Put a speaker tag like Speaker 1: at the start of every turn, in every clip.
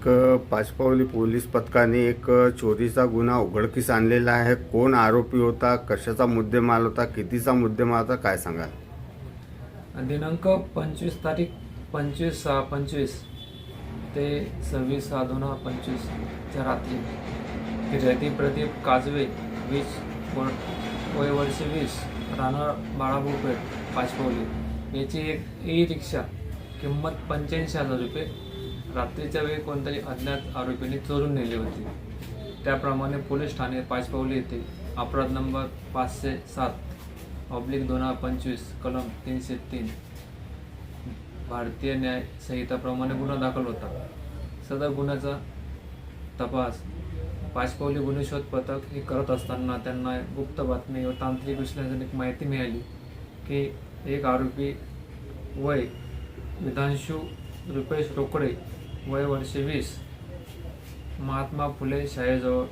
Speaker 1: एक पाचपावली पोलीस पथकाने एक चोरीचा गुन्हा उघडकीस आणलेला आहे. कोण आरोपी होता? कशाचा मुद्देमाल होता? कितीचा मुद्देमाल होता? काय सांगाल?
Speaker 2: दिनांक पंचवीस तारीख पंचवीस सहा पंचवीस ते सव्वीस सहा दोन हजार पंचवीसच्या रात्री फिर्यादी प्रदीप काजवे वीस वय वर्ष वीस राहणार बाळापूरपेठ पाचपावली. याची एक ई रिक्षा किंमत पंच्याऐंशी हजार रुपये रात्रीच्या वेळी कोणतरी अज्ञात आरोपीने चोरून नेली होती. त्याप्रमाणे पोलीस ठाणे पाचपावली येथे अपराध नंबर पाचशे सात ऑब्लिक दोन हजार पंचवीस कलम तीनशे तीन भारतीय न्याय संहिताप्रमाणे गुन्हा दाखल होता. सदर गुन्ह्याचा तपास पाचपावली गुन्हे शोध पथक हे करत असताना त्यांना गुप्त बातमी व तांत्रिक विश्लेषणिक माहिती मिळाली की एक आरोपी वय विधांशू रुपेश रोकडे वय वर्षे वीस. महात्मा फुले शाळेजवळ.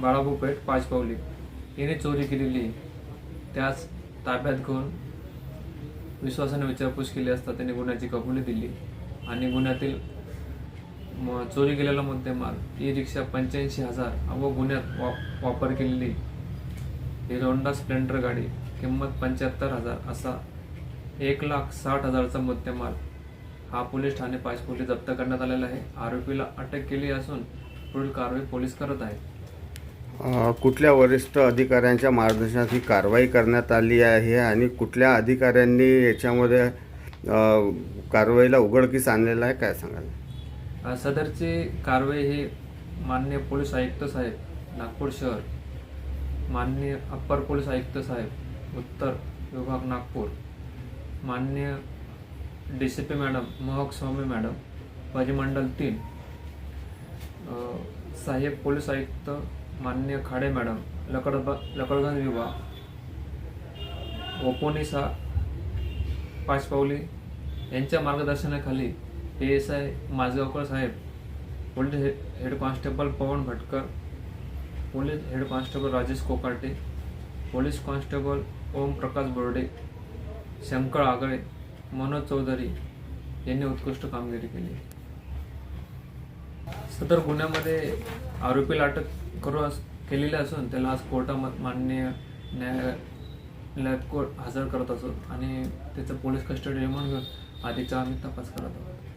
Speaker 2: बाळापूपेठ पाचपावली. याने चोरी केलेली. त्यास ताब्यात घेऊन विश्वासाने विचारपूस केली असता त्याने गुन्ह्याची कबुली दिली आणि गुन्ह्यातील चोरी केलेला मुद्देमाल ई रिक्षा पंच्याऐंशी हजार व गुन्ह्यात वाप वापर केलेली हिरोंडा स्प्लेंडर गाडी किंमत पंच्याहत्तर हजार असा एक लाख साठ हजारचा मुद्देमाल हा पोलीस ठाणे पाचपोली जप्त करण्यात आलेला आहे. आरोपीला अटक केली असून पुढील कारवाई पोलीस करत आहेत.
Speaker 1: अ, कुठल्या वरिष्ठ अधिकाऱ्यांच्या मार्गदर्शनात ही कारवाई करण्यात आली आहे आणि कुठल्या अधिकाऱ्यांनी याच्यामध्ये अ, कारवाईला उघडकीस आणलेलं आहे काय सांगाल?
Speaker 2: अ, सदरची कारवाई ही माननीय पोलीस आयुक्त साहेब नागपूर शहर माननीय अप्पर पोलीस आयुक्त साहेब उत्तर विभाग नागपूर माननीय डी सी पी मॅडम मोहक स्वामी मॅडम परिमंडल तीन. साहेब सहाय्यक पोलीस आयुक्त मान्य खाडे मॅडम लकडबा लकडगंज विभाग. ओपोनिसा पाचपावली यांच्या मार्गदर्शनाखाली P S I Mazgaonkar Saheb police head constable Pawan Bhatkar police head constable Rajesh Kokate police constable Om Prakash Borde Shankar Agale Manoj Chaudhari यांनी उत्कृष्ट कामगिरी केली. सदर गुन्ह्यामध्ये आरोपीला अटक करू केलेली असून त्याला आज कोर्टामध्ये माननीय न्यायालयात कोर्ट हजर करत असो आणि त्याचं पोलीस कस्टडी रिमांड घेऊन आधीचा आम्ही तपास करत आहोत.